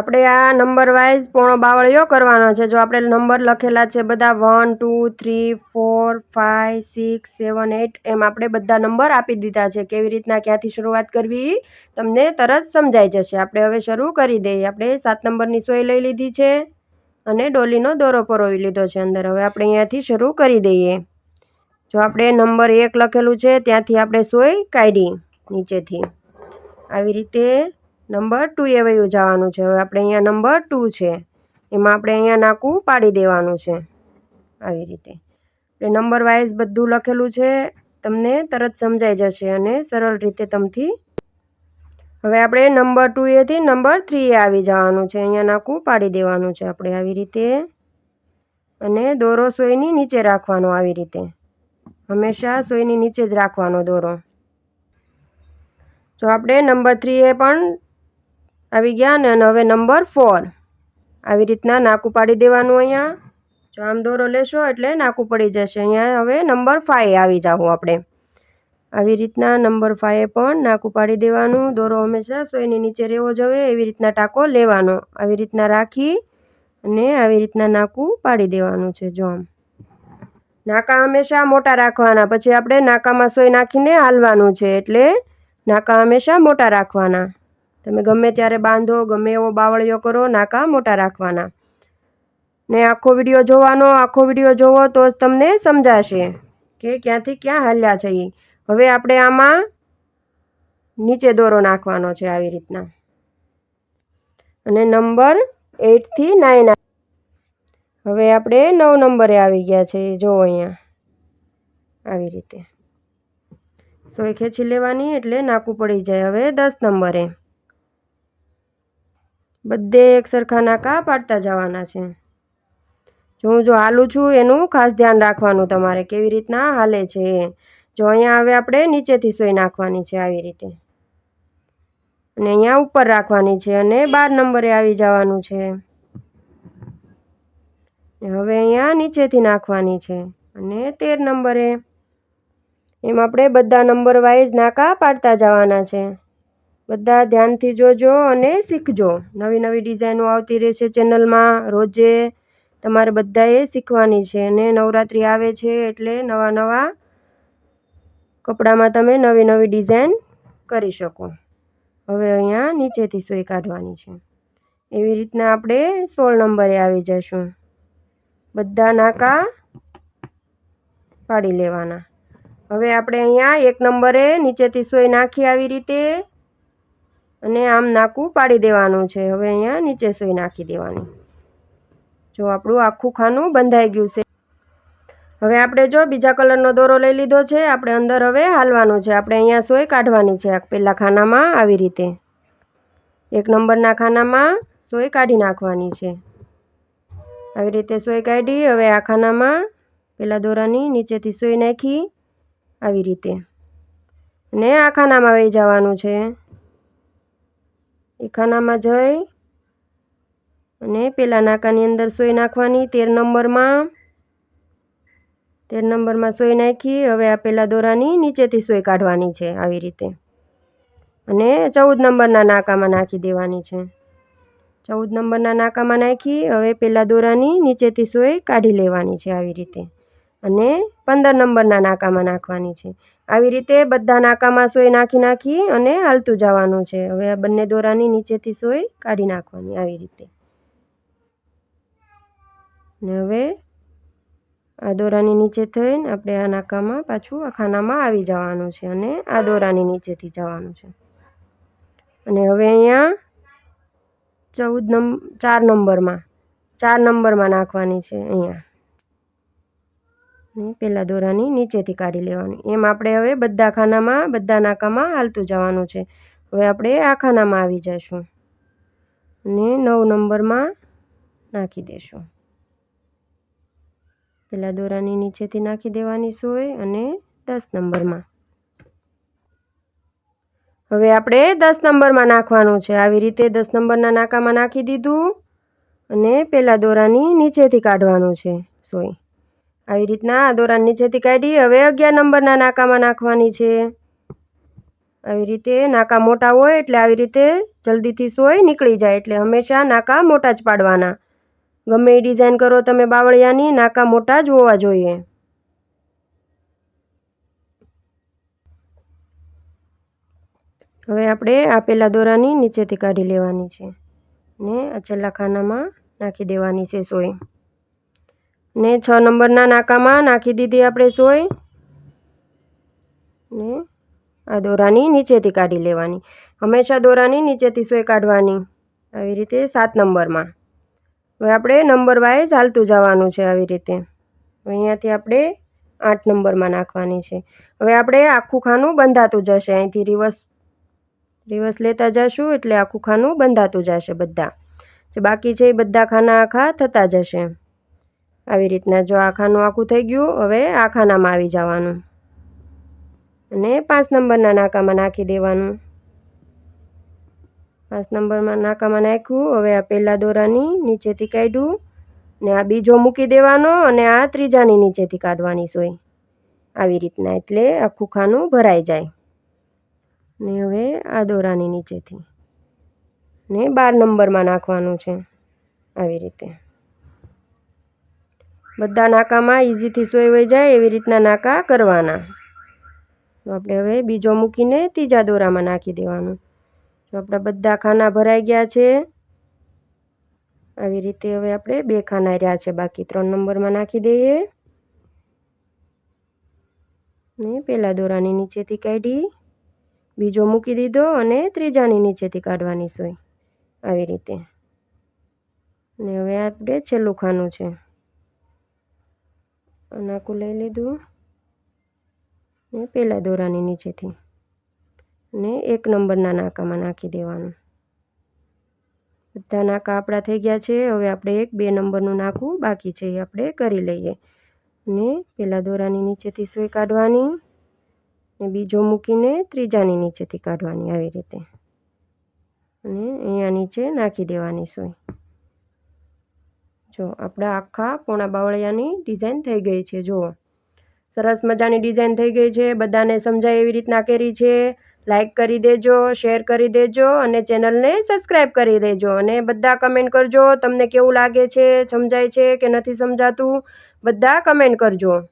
આપણે આ number wise પોણો બાવળિયો કરવાનો છે. જો આપણે નંબર લખેલા છે બધા one two three four five six seven eight એમ આપણે બધા નંબર આપી દીધા છે. કેવી રીતના ક્યાંથી શરૂઆત કરવી તમને તરત સમજાઈ જશે. આપણે હવે શરૂ કરી દઈએ. આપણે સાત નંબરની સોય લઈ લીધી છે અને ડોલીનો દોરો પરોવી લીધો છે અંદર. હવે આપણે અહીંયાથી શરૂ કરી દઈએ. જો આપણે નંબર એક લખેલું છે, ત્યાંથી આપણે સોય કાઢી નીચેથી. આવી રીતે નંબર ટુ એ વયું જવાનું છે. હવે આપણે અહીંયા નંબર ટુ છે. એમાં આપણે અહીંયા નાકું પાડી દેવાનું છે. આવી રીતે. એટલે નંબર વાઇઝ બધું લખેલું છે. તમને તરત સમજાઈ જશે અને સરળ રીતે તમથી. હવે આપણે નંબર ટુ એથી નંબર થ્રી એ આવી જવાનું છે. અહીંયા નાકું પાડી દેવાનું છે આપણે આવી રીતે. અને દોરો સોયની નીચે રાખવાનો આવી રીતે. હંમેશા સોયની નીચે જ રાખવાનો દોરો. જો આપણે નંબર થ્રી એ પણ આવી ગયા ને અને હવે નંબર ફોર આવી રીતના નાકું પાડી દેવાનું અહીંયા. જો આમ દોરો લેશો એટલે નાકું પડી જશે. અહીંયા હવે નંબર ફાઇવ આવી જાઉં આપણે. આવી રીતના નંબર ફાઇવે પણ નાકું પાડી દેવાનું. દોરો હંમેશા સોયની નીચે રહેવો જોઈએ એવી રીતના ટાંકો લેવાનો. આવી રીતના રાખી અને આવી રીતના નાકું પાડી દેવાનું છે. જો આમ. નાકા હંમેશા મોટા રાખવાના. પછી આપણે નાકામાં સોય નાખીને હાલવાનું છે. એટલે નાકા હંમેશા મોટા રાખવાના. તમે ગમે ત્યારે બાંધો, ગમે એવો બાવળિયો કરો, નાકા મોટા રાખવાના. ને આખો વીડિયો જોવાનો, આખો વીડિયો જોવો તો જ તમને સમજાશે કે ક્યાંથી ક્યાં હાલ્યા છે એ હવે આપણે આમાં નીચે દોરો નાખવાનો છે આવી રીતના. અને નંબર એટથી નાઇન હવે આપણે નવ નંબરે આવી ગયા છે, જો અહીંયા. આવી રીતે. સોય ખેંચી લેવાની એટલે નાકું પડી જાય. હવે દસ નંબરે. બધે એક સરખા નાકા પાડતા જવાના છે? જો હું જો હાલું છું, એનું ખાસ ધ્યાન રાખવાનું તમારે. કેવી રીતના હાલે છે જો અહીંયા હવે આપણે નીચેથી સોય નાખવાની છે આવી રીતે. અને અહીંયા ઉપર રાખવાની છે અને બાર નંબરે આવી જવાનું છે. હવે અહીંયા નીચેથી નાખવાની છે અને તેર નંબરે. એમ આપણે બધા નંબર વાઇઝ નાકા પાડતા જવાના છે? બધા ધ્યાનથી જોજો અને શીખજો. નવી નવી ડિઝાઇનો આવતી રહેશે ચેનલમાં. રોજે તમારે બધાએ શીખવાની છે અને નવરાત્રિ આવે છે એટલે નવા નવા કપડામાં તમે નવી નવી ડિઝાઇન કરી શકો. હવે અહીંયા નીચેથી સોય કાઢવાની છે. એવી રીતના આપણે સોળ નંબરે આવી જઈશું. બધા નાકા પાડી લેવાના. હવે આપણે અહીંયા એક નંબરે નીચેથી સોય નાખી આવી રીતે અને આમ નાકું પાડી દેવાનું છે. હવે અહીંયા નીચે સોઈ નાખી દેવાની. જો આપણું આખું ખાનું બંધાઈ ગયું છે. હવે આપણે જો બીજા કલરનો દોરો લઈ લીધો છે. આપણે અંદર હવે હાલવાનું છે. આપણે અહીંયા સોય કાઢવાની છે. પહેલાં ખાનામાં આવી રીતે. એક નંબરના ખાનામાં સોય કાઢી નાખવાની છે. આવી રીતે સોય કાઢી હવે આ ખાનામાં પેલા દોરાની નીચેથી સોય નાખી. આવી રીતે. અને આ ખાનામાં વહી જવાનું છે. એ ખાનામાં જઈ અને પેલા નાકાની અંદર સોય નાખવાની, તેર નંબરમાં. તેર નંબરમાં સોય નાખી, હવે આ પેલા દોરાની નીચેથી સોય કાઢવાની છે આવી રીતે. અને ચૌદ નંબરના નાકામાં નાખી દેવાની છે. ચૌદ નંબરના નાકામાં નાખી, હવે પેલા દોરાની નીચેથી સોય કાઢી લેવાની છે આવી રીતે. અને પંદર નંબરના નાકામાં નાખવાની છે. આવી રીતે બધા નાકામાં સોય નાખી નાખી અને હાલતું જવાનું છે. હવે આ બંને દોરાની નીચેથી સોય કાઢી નાખવાની આવી રીતે. ને હવે આ દોરાની નીચે થઈને આપણે આ નાકામાં પાછું આ આવી જવાનું છે અને આ દોરાની નીચેથી જવાનું છે. અને હવે અહીંયા ચૌદ નંબર ચાર નંબરમાં ચાર નંબરમાં નાખવાની છે અહીંયા. ને પહેલાં દોરાની નીચેથી કાઢી લેવાની. એમ આપણે હવે બધા ખાનામાં, બધા નાકામાં હાલતું જવાનું છે. હવે આપણે આ ખાનામાં આવી જઈશું ને નવ નંબરમાં નાખી દેશું. પહેલાં દોરાની નીચેથી નાખી દેવાની સોય અને દસ નંબરમાં. હવે આપણે દસ નંબરમાં નાખવાનું છે. આવી રીતે દસ નંબરના નાકામાં નાખી દીધું અને પહેલાં દોરાની નીચેથી કાઢવાનું છે સોય. આવી રીતના આ દોરાની નીચેથી કાઢી હવે અગિયાર નંબરના નાકામાં નાખવાની છે. આવી રીતે નાકા મોટા હોય એટલે આવી રીતે જલ્દીથી સોય નીકળી જાય એટલે હંમેશા નાકા મોટા જ પાડવાના. ગમે એ ડિઝાઇન કરો તમે બાવળિયાની, નાકા મોટા જ હોવા જોઈએ. હવે આપણે આપેલા દોરાની નીચેથી કાઢી લેવાની છે ને આ છેલ્લા ખાનામાં નાખી દેવાની છે સોય. ને છ નંબરના નાકામાં નાખી દીધી આપણે સોય. ને આ દોરાની નીચેથી કાઢી લેવાની. હંમેશા દોરાની નીચેથી સોય કાઢવાની. આવી રીતે સાત નંબરમાં. હવે આપણે નંબર વાઇઝ ચાલતું જવાનું છે આવી રીતે. અહીંયાથી આપણે આઠ નંબરમાં નાખવાની છે. હવે આપણે આખું ખાનું બંધાતું જશે. અહીંથી રિવર્સ રિવર્સ લેતા જશું એટલે આખું ખાનું બંધાતું જશે બધા. જે બાકી છે એ બધા ખાના આખા થતા જશે. આવી રીતના જો આખાનું આખું થઈ ગયું, હવે આ ખાનામાં આવી જવાનું. અને પાંચ નંબરના નાકામાં નાખી દેવાનું. પાંચ નંબરમાં નાકામાં નાખ્યું, હવે આ પહેલાં દોરાની નીચેથી કાઢ્યું, ને આ બીજો મૂકી દેવાનો, અને આ ત્રીજાની નીચેથી કાઢવાની સોય. આવી રીતના એટલે આખું ખાનું ભરાઈ જાય. ને હવે આ દોરાની નીચેથી. ને બાર નંબરમાં નાખવાનું છે. આવી રીતે. બધા નાકામાં ઇઝીથી સોય વહી જાય એવી રીતના નાકા કરવાના. તો આપણે હવે બીજો મૂકીને ત્રીજા દોરામાં નાખી દેવાનું. તો આપણા બધા ખાના ભરાઈ ગયા છે, આવી રીતે હવે આપણે બે ખાના રહ્યા છે. બાકી ત્રણ નંબરમાં નાખી દઈએ. ને પહેલાં દોરાની નીચેથી કાઢી, બીજો મૂકી દીધો અને ત્રીજાની નીચેથી કાઢવાની સોય. આવી રીતે. ને હવે આપણે છેલ્લું ખાનું છે. નાકું લઈ લીધું ને પેલા દોરાની નીચેથી ને એક નંબરના નાકામાં નાખી દેવાનું. બધા નાકા આપણા થઈ ગયા છે, હવે આપણે એક બે નંબરનું નાખવું બાકી છે, એ આપણે કરી લઈએ. ને પહેલાં દોરાની નીચેથી સોય કાઢવાની ને બીજો મૂકીને ત્રીજાની નીચેથી કાઢવાની આવી રીતે. અને અહીંયા નીચે નાખી દેવાની સોય. જો, આપણા આખા પોણા બાવળિયાની ડિઝાઇન થઈ ગઈ છે, જુઓ. સરસ મજાની ડિઝાઇન થઈ ગઈ છે, બધાને સમજાય એવી રીતના કરી છે. લાઇક કરી દેજો શેર કરી દેજો અને ચેનલને સબસ્ક્રાઈબ કરી દેજો અને બધા કમેન્ટ કરજો, તમને કેવું લાગે છે, સમજાય છે કે નથી સમજાતું? બધા કમેન્ટ કરજો.